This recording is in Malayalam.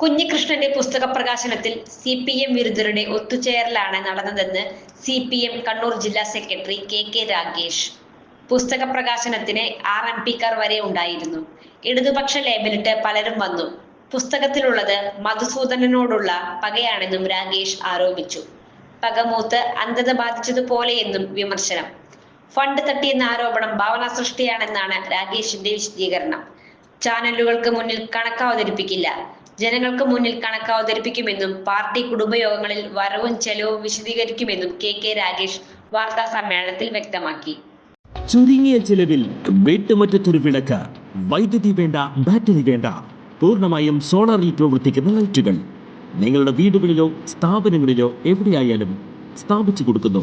കുഞ്ഞികൃഷ്ണന്റെ പുസ്തക പ്രകാശനത്തിൽ സി പി എം വിരുദ്ധരുടെ ഒത്തുചേരലാണ് നടന്നതെന്ന് സി പി എം കണ്ണൂർ ജില്ലാ സെക്രട്ടറി കെ കെ രാഗേഷ് പുസ്തക പ്രകാശനത്തിന് ആർ എം പിക്കാർ വരെ ഉണ്ടായിരുന്നു. ഇടതുപക്ഷ ലേബലിട്ട് പലരും വന്നു. പുസ്തകത്തിലുള്ളത് മധുസൂദനനോടുള്ള പകയാണെന്നും രാഗേഷ് ആരോപിച്ചു. പകമൂത്ത് അന്ധത ബാധിച്ചതുപോലെയെന്നും വിമർശനം. ഫണ്ട് തട്ടിയെന്ന ആരോപണം ഭാവന സൃഷ്ടിയാണെന്നാണ് രാഗേഷിന്റെ വിശദീകരണം. ചാനലുകൾക്ക് മുന്നിൽ കണക്ക് അവതരിപ്പിക്കില്ല ജനങ്ങൾക്ക് മുന്നിൽ കണക്ക് അവതരിപ്പിക്കുമെന്നും പാർട്ടി കുടുംബയോഗങ്ങളിൽ വരവും ചെലവും വിശദീകരിക്കുമെന്നും കെ കെ രാഗേഷ് വാർത്താ സമ്മേളനത്തിൽ വ്യക്തമാക്കി. ചുരുങ്ങിയ ചിലവിൽ വീട്ടുമുറ്റത്തൊരു വിളക്ക് വൈദ്യുതി വേണ്ട ബാറ്ററി വേണ്ട പൂർണമായും സോളാറിൽ പ്രവർത്തിക്കുന്ന ലൈറ്റുകൾ. നിങ്ങളുടെ വീടുകളിലോ സ്ഥാപനങ്ങളിലോ എവിടെയായാലും സ്ഥാപിച്ചു കൊടുക്കുന്നു.